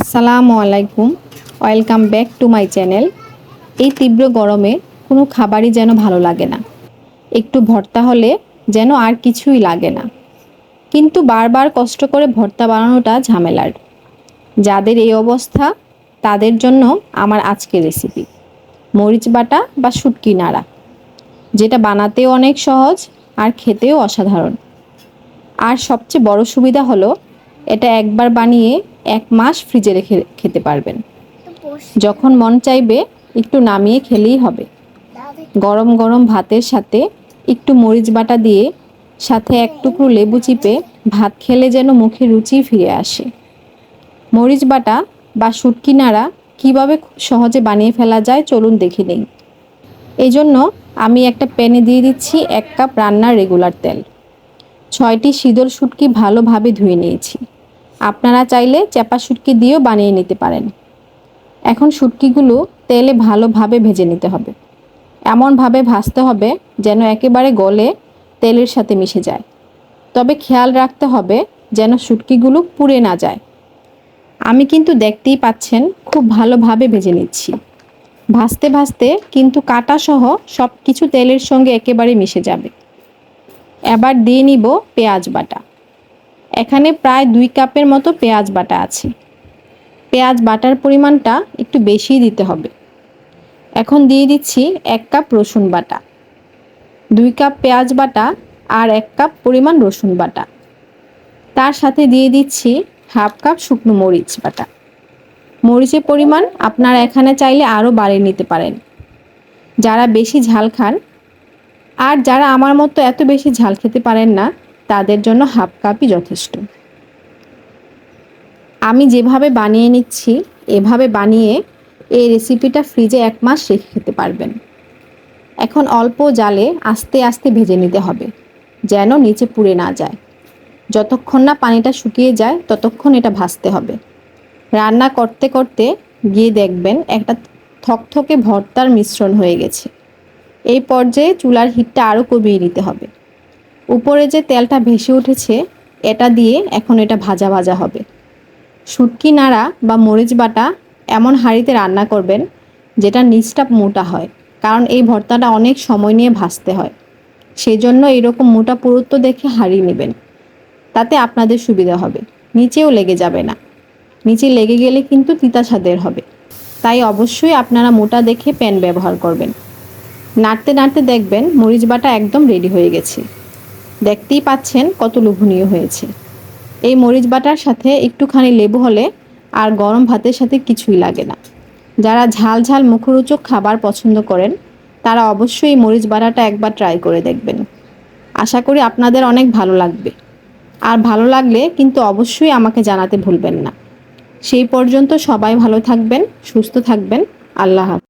আসসালামু আলাইকুম। Welcome back to my channel এই তীব্র গরমে কোনো খাবারই যেন ভালো লাগে না। একটু ভর্তা হলে যেন আর কিছুই লাগে না। কিন্তু বারবার কষ্ট করে ভর্তা বানানোটা ঝামেলার। যাদের এই অবস্থা, তাদের জন্য আমার আজকে রেসিপি মরিচ বাটা বা শুটকি নাড়া। যেটা বানাতেও অনেক সহজ আর খেতেও অসাধারণ। আর সবচেয়ে বড় সুবিধা হলো, এটা একবার বানিয়ে এক মাস ফ্রিজে রেখে খেতে পারবেন। যখন মন চাইবে, একটু নামিয়ে খেলেই হবে। গরম গরম ভাতের সাথে একটু মরিচ বাটা দিয়ে সাথে এক টুকরো লেবু চিপে ভাত খেলে যেন মুখে রুচি ফিরে আসে। মরিচ বাটা বা শুটকি নাড়া কীভাবে খুব সহজে বানিয়ে ফেলা যায় চলুন দেখে নেই। এই জন্য আমি একটা প্যানে দিয়ে দিচ্ছি এক কাপ রান্নার রেগুলার তেল। ছয়টি শীতল শুটকি ভালোভাবে ধুয়ে নিয়েছি। আপনারা চাইলে চাপা শুটকি দিয়েও বানিয়ে নিতে পারেন। এখন শুটকিগুলো তেলে ভালোভাবে ভেজে নিতে হবে। এমনভাবে ভাজতে হবে যেন একেবারে গলে তেলের সাথে মিশে যায়। তবে খেয়াল রাখতে হবে যেন শুটকিগুলো পুড়ে না যায়। আমি কিন্তু দেখতেই পাচ্ছেন খুব ভালোভাবে ভেজে নিচ্ছি। ভাজতে ভাজতে কিন্তু কাটা সহ সব কিছু তেলের সঙ্গে একেবারে মিশে যাবে। এবার দিয়ে নিব পেঁয়াজ বাটা। এখানে প্রায় দুই কাপের মতো পেঁয়াজ বাটা আছে। পেঁয়াজ বাটার পরিমাণটা একটু বেশিই দিতে হবে। এখন দিয়ে দিচ্ছি এক কাপ রসুন বাটা, দুই কাপ পেঁয়াজ বাটা আর এক কাপ পরিমাণ রসুন বাটা। তার সাথে দিয়ে দিচ্ছি হাফ কাপ শুকনো মরিচ বাটা। মরিচের পরিমাণ আপনারা এখানে চাইলে আরও বাড়িয়ে নিতে পারেন। যারা বেশি ঝাল খান, আর যারা আমার মতো এত বেশি ঝাল খেতে পারেন না তাদের জন্য হাফ কাপই যথেষ্ট। আমি যেভাবে বানিয়ে নিচ্ছি, এভাবে বানিয়ে এই রেসিপিটা ফ্রিজে এক মাস রেখে খেতে পারবেন। এখন অল্প জালে আস্তে আস্তে ভেজে নিতে হবে, যেন নিচে পুড়ে না যায়। যতক্ষণ না পানিটা শুকিয়ে যায়, ততক্ষণ এটা ভাজতে হবে। রান্না করতে করতে গিয়ে দেখবেন একটা থকথকে ভর্তার মিশ্রণ হয়ে গেছে। এই পর্যায়ে চুলার হিটটা আরও কমিয়ে নিতে হবে। উপরে যে তেলটা ভেসে উঠেছে, এটা দিয়ে এখন এটা ভাজা ভাজা হবে। শুটকি নাড়া বা মরিচ বাটা এমন হাঁড়িতে রান্না করবেন, যেটা নিচটা মোটা হয়, কারণ এই ভর্তাটা অনেক সময় নিয়ে ভাজতে হয়। সেই জন্য এরকম মোটা পুরুত্ব দেখে হাঁড়ি নেবেন। তাতে আপনাদের সুবিধা হবে। নিচেও লেগে যাবে না। নিচে লেগে গেলে কিন্তু তিতা স্বাদের হবে। তাই অবশ্যই আপনারা মোটা দেখে প্যান ব্যবহার করবেন। নাড়তে নাড়তে দেখবেন মরিচ বাটা একদম রেডি হয়ে গেছে। দেখতেই পাচ্ছেন কত লোভনীয় হয়েছে। এই মরিচ বাটার সাথে একটুখানি লেবু হলে আর গরম ভাতের সাথে কিছুই লাগে না। যারা ঝাল ঝাল মুখরোচক খাবার পছন্দ করেন, তারা অবশ্যই মরিচ বাটাটা একবার ট্রাই করে দেখবেন। আশা করি আপনাদের অনেক ভালো লাগবে। আর ভালো লাগলে কিন্তু অবশ্যই আমাকে জানাতে ভুলবেন না। সেই পর্যন্ত সবাই ভালো থাকবেন, সুস্থ থাকবেন। আল্লাহ